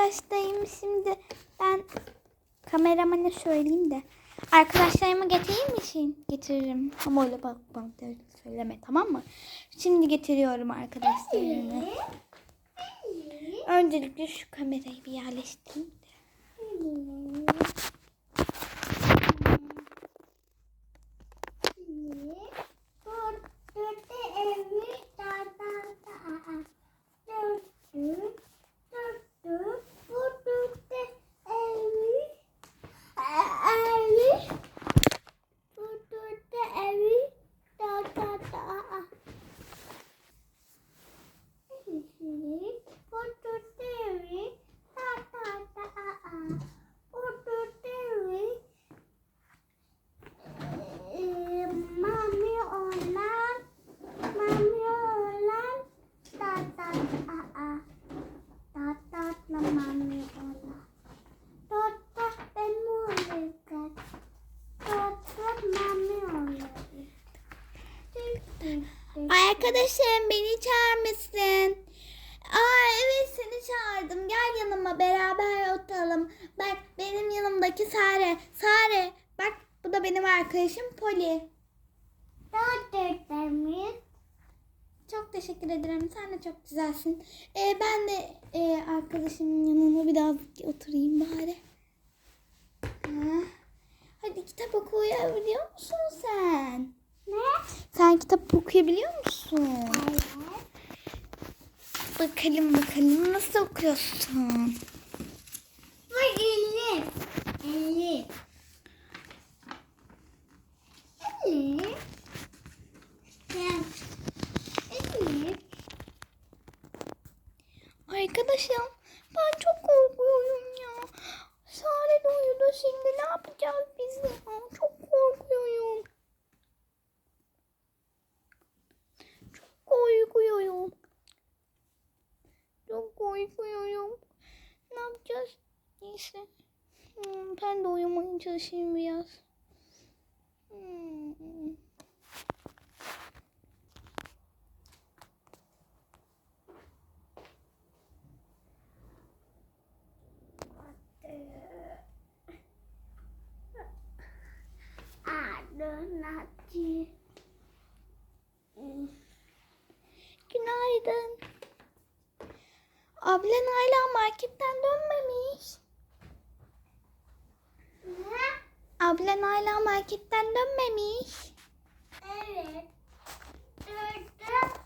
arkadaşlarım şimdi ben kameramana söyleyeyim de. Arkadaşlarımı getireyim misin? Getiririm. Ama öyle bak bak de söyleme tamam mı? Şimdi getiriyorum arkadaşlarımı. Öncelikle şu kamerayı bir yerleştireyim. de. Arkadaşım beni çağırmışsın. Aa evet seni çağırdım. Gel yanıma beraber oturalım. Bak benim yanımdaki Sare. Sare bak bu da benim arkadaşım Poli. Çok teşekkür ederim. Sen de çok güzelsin. Ee, ben de e, arkadaşımın yanına biraz oturayım bari. Ha. Hadi kitap okuyabiliyor musun sen? Ne? Sen kitap okuyabiliyor musun? Hayır. Bakalım bakalım nasıl okuyorsun? Elif. Elif. Elif. Gel. Elif. Arkadaşım ben çok korkuyorum ya. Sare de uyudu şimdi ne yapacağız biz ya? Çok korkuyorum. Çok korkuyorum. Çok korkuyorum. Ne yapacağız? Neyse. Hmm, ben de uyumaya çalışayım biraz. Hmm. Nati. Günaydın. Ablan marketten dönmemiş. Ne? Ablan hala marketten dönmemiş. Evet. Dörtte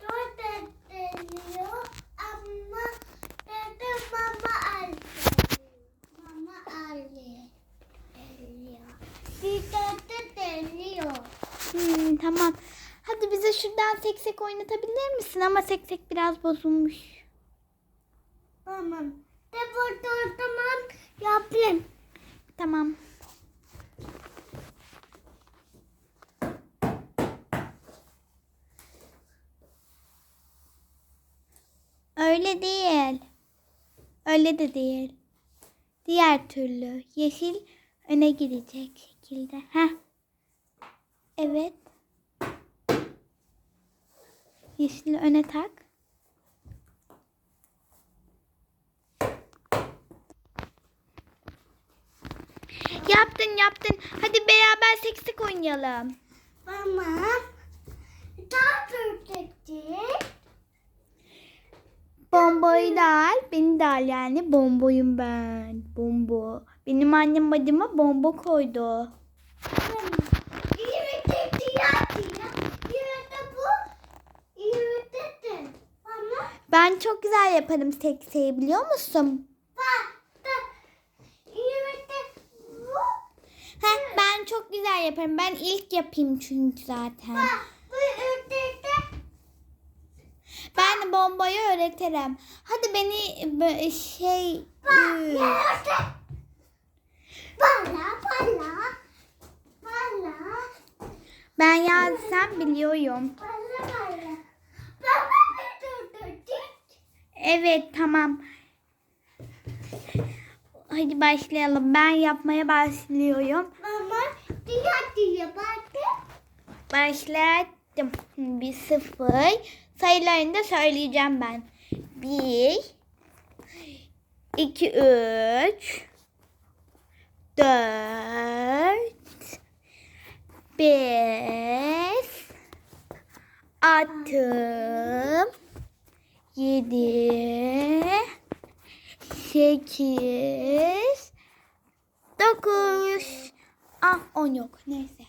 dört deniyor ama dörtte mama aldı. Mama aldı. Deniyor. Bir dörtte deniyor. Hmm, tamam. Hadi bize şuradan seksek oynatabilir misin? Ama seksek biraz bozulmuş. Tamam. De burada o zaman yapayım. Tamam. Öyle değil. Öyle de değil. Diğer türlü. Yeşil öne gidecek şekilde. Heh. Evet. Yeşili öne tak. Yaptın yaptın. Hadi beraber seksek oynayalım. Tamam. Daha dörtte Bomboyu da al. Beni de al yani. Bomboyum ben. Bombo. Benim annem adıma bombo koydu. Ben çok güzel yaparım sekseyi biliyor musun? Heh, ben çok güzel yaparım. Ben ilk yapayım çünkü zaten. Bak bu. Ben de bomboyu öğretirim. Hadi beni şey... Bak. Bala bala. Bala. Ben yazsam biliyorum. Bir durdurdu. Evet tamam. Hadi başlayalım. Ben yapmaya başlıyorum. Mama diğer diye baktı. Başlattım. Bir sıfır. Sayılarını da söyleyeceğim ben. Bir, iki, üç, dört, beş, altı, yedi, sekiz, dokuz. Ah on yok neyse.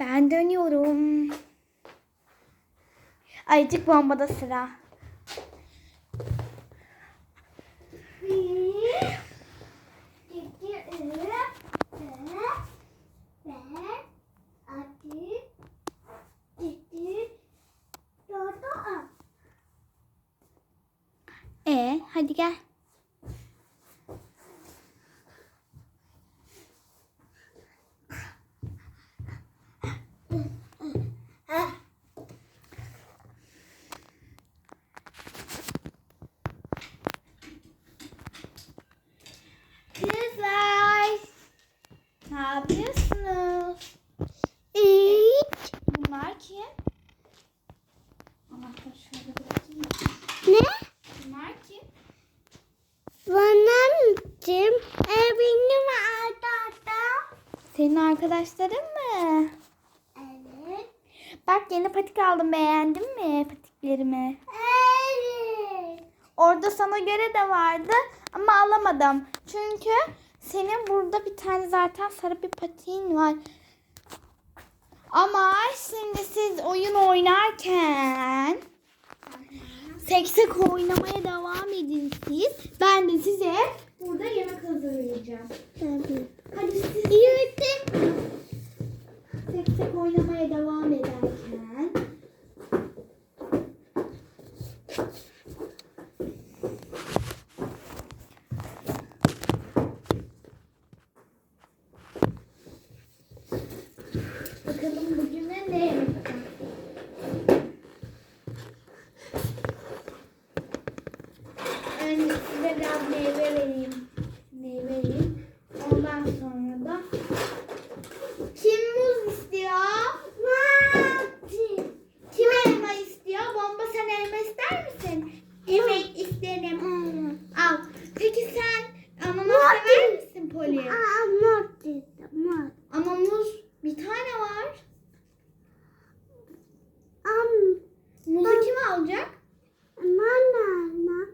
Ben dönüyorum. Ayıcık bombada sıra. E hadi gel. Kızlar. Ne yapıyorsunuz? Üç. Bunlar kim? Anahtarı şöyle bırakayım. Ne? Kim? Benim evim arkadaşlar. Senin arkadaşların mı? Evet. Bak yeni patik aldım beğendin mi patiklerimi? Evet. Orada sana göre de vardı ama alamadım. Çünkü senin burada bir tane zaten sarı bir patiğin var. Ama şimdi siz oyun oynarken seksek oynamaya devam edin siz. Ben de size burada yemek hazırlayacağım. Tabii. Hadi siz yürütün. Seksek oynamaya devam ederken. Bakalım bugün ne ne yemek var? Önce size biraz meyve vereyim. Meyve vereyim. Ondan sonra da kim muz istiyor? Mati. Kim elma istiyor? Bomba sen elma ister misin? Evet isterim. Al. Peki sen ananas Mati. sever misin Poli? Aa, Mati. Mati. Ama muz bir tane var. Am. Muzu kim alacak? Manana.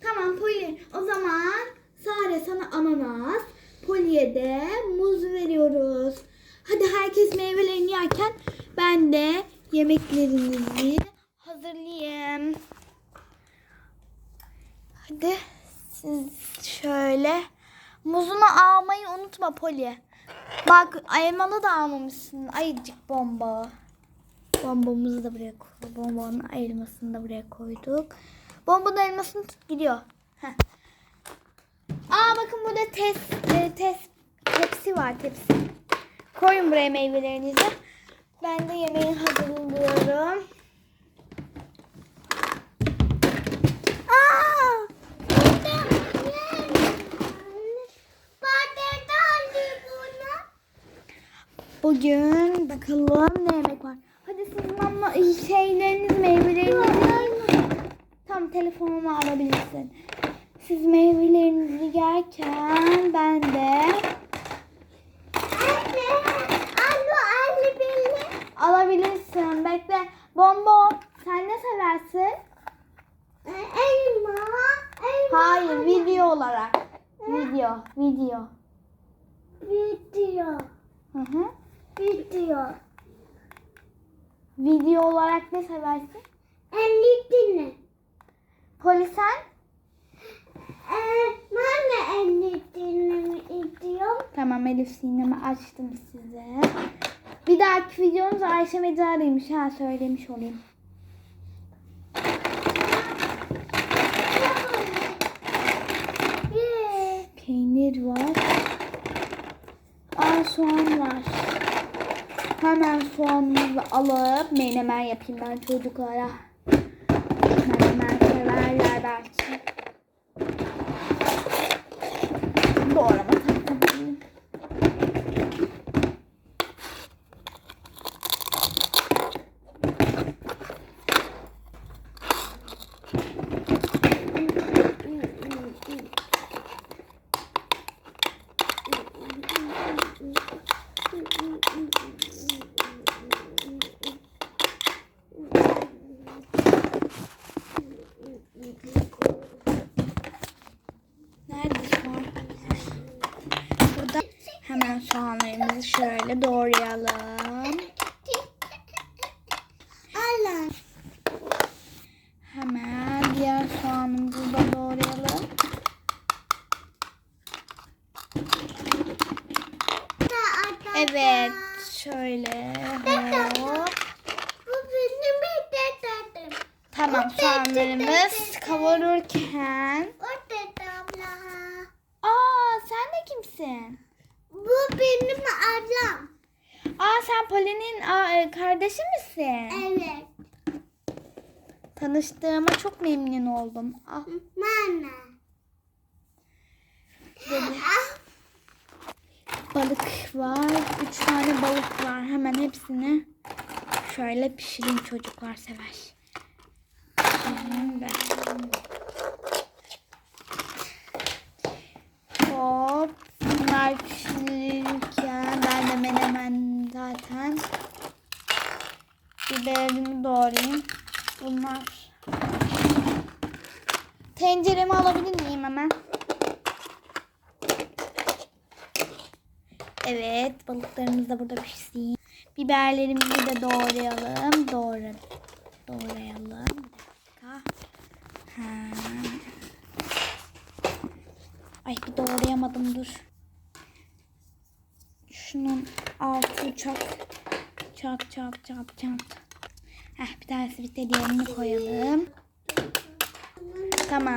Tamam Poli. O zaman Sare sana ananas, Poli'ye de muz veriyoruz. Hadi herkes meyvelerini yerken ben de yemeklerinizi hazırlayayım. Hadi siz şöyle muzunu almayı unutma Poli. Bak elmalı da almamışsın. Ayıcık bomba. Bombamızı da buraya koyduk. Bombanın elmasını da buraya koyduk. Bombanın elmasını tut gidiyor. Heh. Aa bakın burada tes, e, tes, tepsi var tepsi. Koyun buraya meyvelerinizi. Ben de yemeği hazırlıyorum. Bugün bakalım ne yemek var. Hadi siz mama şeyleriniz, meyvelerinizi Tam telefonumu alabilirsin. Siz meyvelerinizi yerken ben de alabilirsin. Bekle. Bombo sen ne seversin? Elma. Elma. Hayır video olarak. Video. Video. Video. Hı hı. Video. Video olarak ne seversin? Elitini. Polisen? Ee, ben de elitini istiyorum. Tamam Elif Sinem'i açtım size. Bir dahaki videomuz Ayşe Mecarı'ymış ha söylemiş olayım. Peynir var. Aa soğan var. Hemen soğanımızı alıp menemen yapayım ben çocuklara. Menemen severler belki. Hemen soğanlarımızı şöyle doğrayalım. Evet. Şöyle hop. Tamam soğanlarımız kavururken. Aa sen de kimsin? Bu benim ablam. Aa sen Poli'nin e, kardeşi misin? Evet. Tanıştığıma çok memnun oldum. Ah, Nana. dedi. Balık var. Üç tane balık var. Hemen hepsini şöyle pişireyim çocuklar sever. Hop. Bunlar pişirirken ben de menemen zaten biberimi doğrayayım. Bunlar. Tenceremi alabilir miyim hemen? Evet, balıklarımız da burada pişsin. Biberlerimizi de doğrayalım. Doğra, doğrayalım. Bir dakika. Ha. Ay bir doğrayamadım dur. Şunun altı çak. Çak çak çak çak. Heh, bir tanesi bitti diğerini koyalım. Tamam.